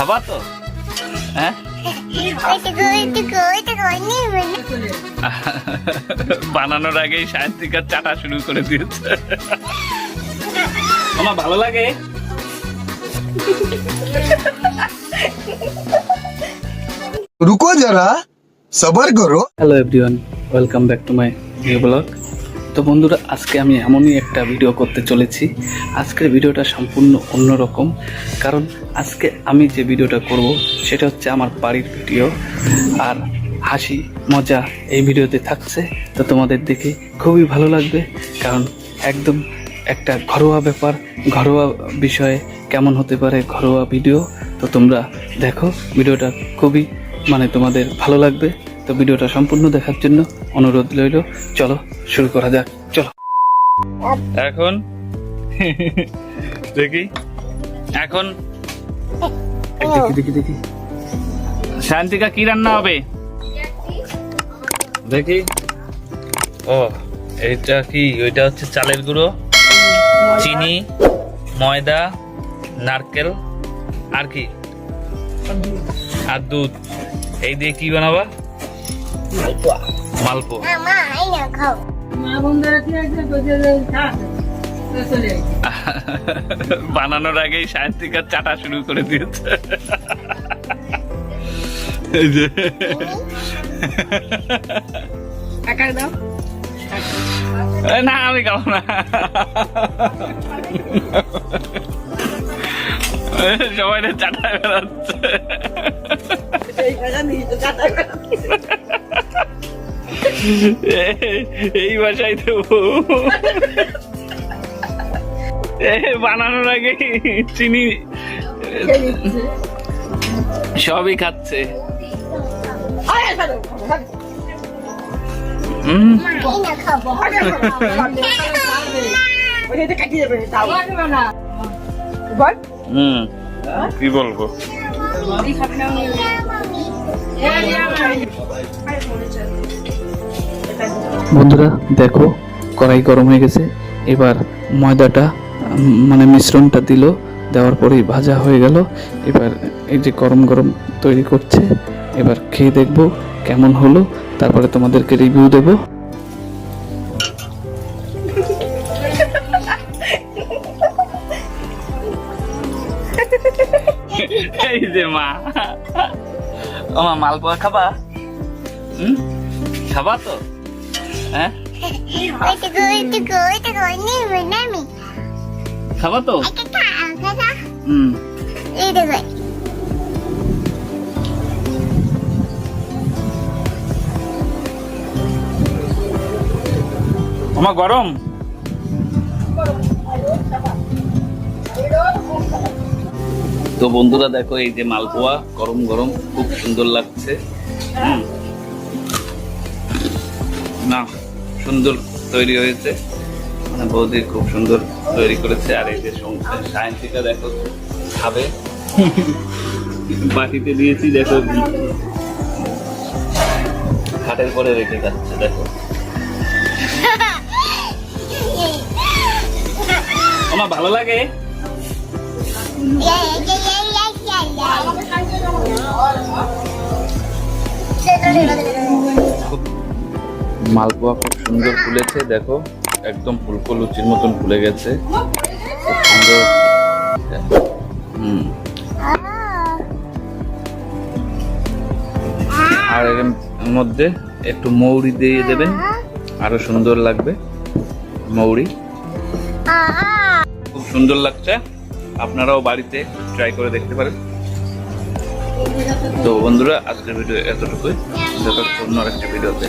খাবা তো? হ্যাঁ? বানানোর আগেই সাহিত্যিকার চাটা শুরু করে দিয়েছে। আমার ভালো লাগে? রুকো যারা সবার করো। Hello everyone welcome back to my new blog তো বন্ধুরা, আজকে আমি এমনই একটা ভিডিও করতে চলেছি। আজকের ভিডিওটা সম্পূর্ণ অন্যরকম, কারণ আজকে আমি যে ভিডিওটা করব, সেটা হচ্ছে আমার বাড়ির ভিডিও আর হাসি, মজা এই ভিডিওতে থাকছে, তো তোমাদের দেখে খুবই ভালো লাগবে, কারণ একদম একটা ঘরোয়া ব্যাপার, ঘরোয়া বিষয়ে কেমন হতে পারে ঘরোয়া ভিডিও তো তোমরা দেখো ভিডিওটা খুবই মানে তোমাদের ভালো লাগবে। তো ভিডিওটা সম্পূর্ণ দেখার জন্য অনুরোধ রইল। চলো শুরু করা যাক। চলো। এখন? দেখি। এখন? দেখি দেখি দেখি। শান্তিকা কি রান্না হবে? দেখি। ও এইটা কি? ওইটা হচ্ছে চালের গুঁড়ো চিনি ময়দা নারকেল আর কি? আর দুধ। এই দিয়ে কি বানাবা? মালপো মামা আই না খাও। বানানোর আগেই সায়ন্তিকার চাটা শুরু করে দিয়েছে। না আমি খাব না। সবাই চাটা বেড়াচ্ছে। এই বাসায় তো এ, বানানোর আগে চিনি সবই খাচ্ছে। না কি বলব? বন্ধুরা, দেখো, কড়াই গরম হয়ে গেছে। এবার ময়দাটা মানে মিশ্রণটা দিল, দেওয়ার পরেই ভাজা হয়ে গেল। এবার এই যে গরম গরম তৈরি করছে, এবার খেয়ে দেখব কেমন হলো। তারপরে তোমাদেরকে রিভিউ দেবো। এই মা। মালপোয়া খাবা? খাবা তো? হ্যাঁ খাবা তো হুম আমার গরম তো বন্ধুরা দেখো এই যে মালপোয়া গরম গরম খুব সুন্দর লাগছে হুম। না সুন্দর তৈরি হয়েছে। মানে বৌদি খুব সুন্দর তৈরি করেছে। আর এই যে সায়েন্সিকা দেখো খাবে। বাটিতে দিয়েছি দেখো। খাটের পরে রেখে যাচ্ছে দেখো। আমার ভালো লাগে? খুব মালপোয়া খুব সুন্দর ফুলেছে, দেখো, একদম ফুলকো লুচির মতন ফুলে গেছে। খুব সুন্দর। আর এর মধ্যে একটু মৌরি দিয়ে দেবেন আরও সুন্দর লাগবে, মৌরি। খুব সুন্দর লাগছে, আপনারাও বাড়িতে ট্রাই করে দেখতে পারেন। তো বন্ধুরা, আজকের ভিডিও এতটুকুই। দেখা হচ্ছে অন্য একটা ভিডিওতে।